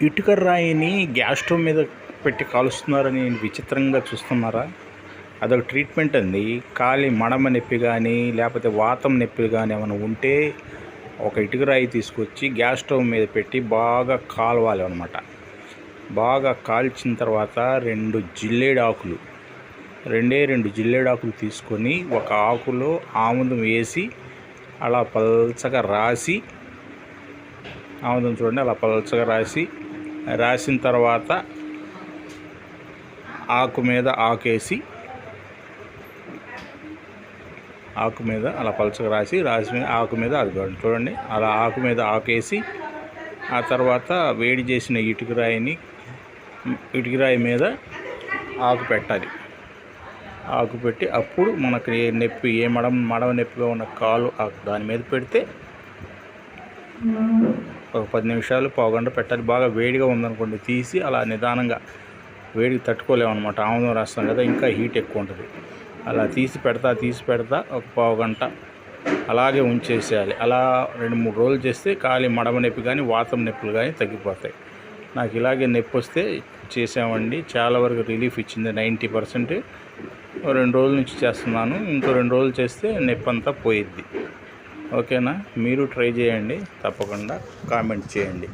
ఇటుక రాయిని gas stove మీద పెట్టి కాలుస్తున్నారని విచిత్రంగా చూస్తున్నారా? అదొక ట్రీట్మెంట్ అండి. కాలి మడమ నొప్పి కానీ లేకపోతే వాతం నొప్పి కానీ ఏమైనా ఉంటే ఒక ఇటుక రాయి తీసుకొచ్చి గ్యాస్ స్టవ్ మీద పెట్టి బాగా కాలవాలి అనమాట బాగా కాల్చిన తర్వాత రెండు జిల్లేడాకులు రెండే రెండు జిల్లేడాకులు తీసుకొని ఒక ఆకులో ఆముదం వేసి అలా పల్చగా రాసి ఆముదం చూడండి అలా పల్చగా రాసి రాసిన తర్వాత ఆకు మీద ఆకేసి ఆకు మీద అలా పలచగా రాసి రాసి మీద ఆకు మీద అది చూడండి అలా ఆకు మీద ఆకేసి ఆ తర్వాత వేడి చేసిన ఇటుకరాయిని ఇటుకరాయి మీద ఆకు పెట్టాలి. ఆకు పెట్టి అప్పుడు మనకి ఏ నొప్పి ఏ మడం మడవ నొప్పిగా ఉన్న కాలు దాని మీద పెడితే ఒక పది నిమిషాలు పావుగంట పెట్టాలి. బాగా వేడిగా ఉందనుకోండి తీసి అలా నిదానంగా వేడికి తట్టుకోలేము అనమాట ఆముదం రాస్తాం కదా ఇంకా హీట్ ఎక్కువ ఉంటుంది. అలా తీసి పెడతా తీసి పెడతా ఒక పావుగంట అలాగే ఉంచేసేయాలి. అలా రెండు మూడు రోజులు చేస్తే ఖాళీ మడమ నొప్పి కానీ వాతం నొప్పులు కానీ తగ్గిపోతాయి. నాకు ఇలాగే నొప్పి వస్తే చేసామండి చాలా వరకు రిలీఫ్ ఇచ్చింది. నైంటీ పర్సెంట్ రెండు రోజుల నుంచి చేస్తున్నాను. ఇంకో రెండు రోజులు చేస్తే నొప్పి అంతా పోయిద్ది. ఓకేనా? మీరు ట్రై చేయండి తప్పకుండా కామెంట్ చేయండి.